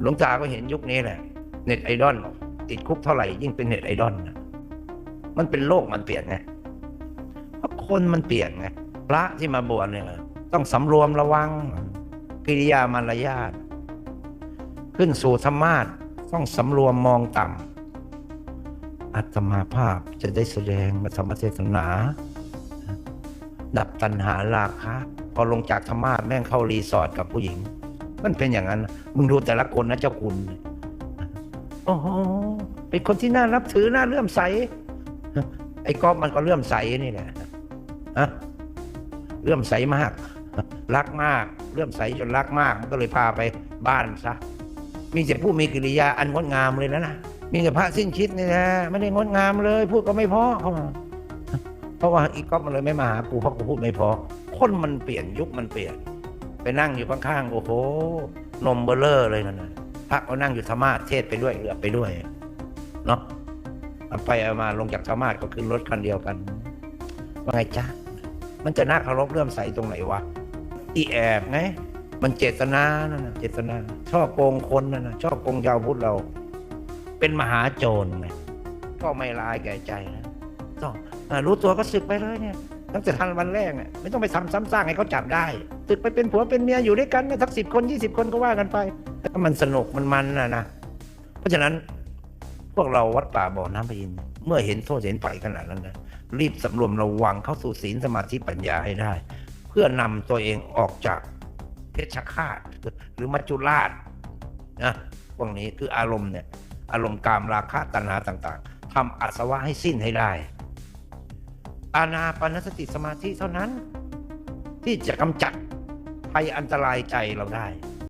หลวงตาก็เห็นยุคนี้แหละเน็ตไอดอลติดคุกเท่าไหร่ยิ่งเป็นเน็ตไอดอลนะมันเป็นโลกมันเปลี่ยนไงเพราะคนมันเปลี่ยนไงพระที่มาบวชเนี่ยต้องสำรวมระวังกิริยามารยาทขึ้นสู่ธรรมาสต้องสำรวมมองต่ำอัตมาภาพจะได้แสดงมาธรรมเทศนา ดับตัณหาราคะ พอลงจากธรรมาสแม่งเข้ารีสอร์ทกับผู้หญิง มันเป็นอย่างนั้น มึงดูแต่ละคนนะเจ้าคุณโอ้โหเป็นคนที่น่ารับถือน่าเลื่อมใส ไอ้ก๊อฟมันก็เลื่อมใสนี่แหละฮะเลื่อมใสมาก รักมาก เลื่อมใสจนรักมาก มันก็เลยพาไปบ้านซะ มีแต่ผู้มีกิริยาอันงดงามเลยนะนะ มีแต่พระสิ้นคิดนี่นะไม่ได้งดงามเลย พูดก็ไม่พอเข้ามาเพราะว่าอีก๊อฟมันเลยไม่มาหากูเพราะกูพูดไม่พอ คนมันเปลี่ยนยุคมันเปลี่ยน ไปนั่งอยู่ข้างๆ โอ้โห นมเบลเลอร์เลยนะนะพระก็นั่งอยู่ธรรมาเทศไปด้วยเหลือไปด้วย เนาะไปเอามาลงจากธรรมาก็ขึ้นรถคันเดียวกัน ว่าไงจ๊ะ มันจะน่าเคารพเลื่อมใสตรงไหนวะอีแอบไง มันเจตนานั่นนะเจตนา ชอบโกงคนนั่นนะชอบโกงชาวพุทธเรา เป็นมหาโจรไงก็ไม่ลายแก่ใจนะต้องรู้ตัวก็สึกไปเลยเนี่ย ตั้งแต่ทันวันแรกเนี่ยไม่ต้องไปทำซ้ำซากให้เขาจับได้ตึกไปเป็นผัวเป็นเมียอยู่ด้วยกันสักสิบคนยี่สิบคนก็ว่ากันไปแต่มันสนุกมันมันนะนะเพราะฉะนั้นพวกเราวัดป่าบ่อน้ำพญินเมื่อเห็นโทษเห็นภัยขนาดนั้นนะรีบสำรวมระวังเข้าสู่ศีลสมาธิปัญญาให้ได้ เพื่อนำตัวเองออกจากเพชฌฆาตหรือมัจจุราชนะพวกนี้คืออารมณ์เนี่ย อารมณ์กามราคะตัณหาต่าง ๆทำอาสวะให้สิ้นให้ได้ อาณาปานสติสมาธิเท่านั้น ที่จะกำจัดภัยอันตรายใจเราได้